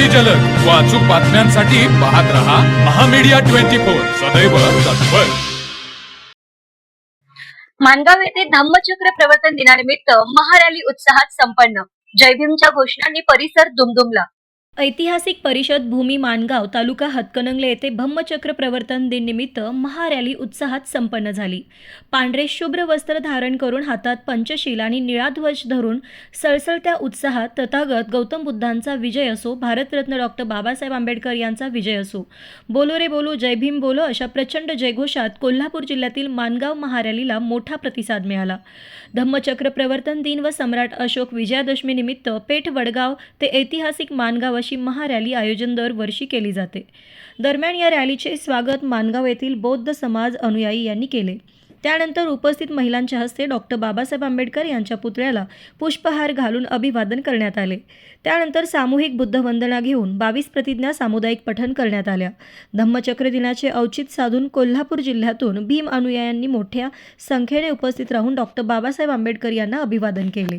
अगदी जलद. व अचूक बातम्यांसाठी पाहत रहा महामीडिया ट्वेंटी फोर. सदैव तत्पर. मानगाव येथे धम्मचक्र प्रवर्तन दिनानिमित्त महारॅली उत्साहात संपन्न. जयभीमच्या घोषणांनी परिसर दुमदुमला. ऐतिहासिक परिषद भूमी मानगाव तालुका हतकनंगले येथे भम्मचक्र प्रवर्तन दिन निमित्त महारॅली उत्साहात संपन्न झाली. पांढरे शुभ्र वस्त्र धारण करून हातात पंचशील आणि निळा ध्वज धरून सळसळत्या उत्साहात तथागत गौतम बुद्धांचा विजय असो भारतरत्न डॉक्टर बाबासाहेब आंबेडकर यांचा विजय असो. बोलो रे बोलो जय भीम बोलो अशा प्रचंड जयघोषात कोल्हापूर जिल्ह्यातील मानगाव महारॅलीला मोठा प्रतिसाद मिळाला. धम्मचक्र प्रवर्तन दिन व सम्राट अशोक विजयादशमी निमित्त पेठ वडगाव ते ऐतिहासिक मानगाव अशी महारॅली आयोजन दरवर्षी केली जाते. दरम्यान या रॅलीचे स्वागत मानगाव येथील बौद्ध समाज अनुयायी यांनी केले. त्यानंतर उपस्थित महिलांच्या हस्ते डॉक्टर बाबासाहेब आंबेडकर यांच्या पुतळ्याला पुष्पहार घालून अभिवादन करण्यात आले. त्यानंतर सामूहिक बुद्धवंदना घेऊन बावीस प्रतिज्ञा सामुदायिक पठण करण्यात आल्या. धम्मचक्र दिनाचे औचित साधून कोल्हापूर जिल्ह्यातून भीम अनुयायांनी मोठ्या संख्येने उपस्थित राहून डॉक्टर बाबासाहेब आंबेडकर यांना अभिवादन केले.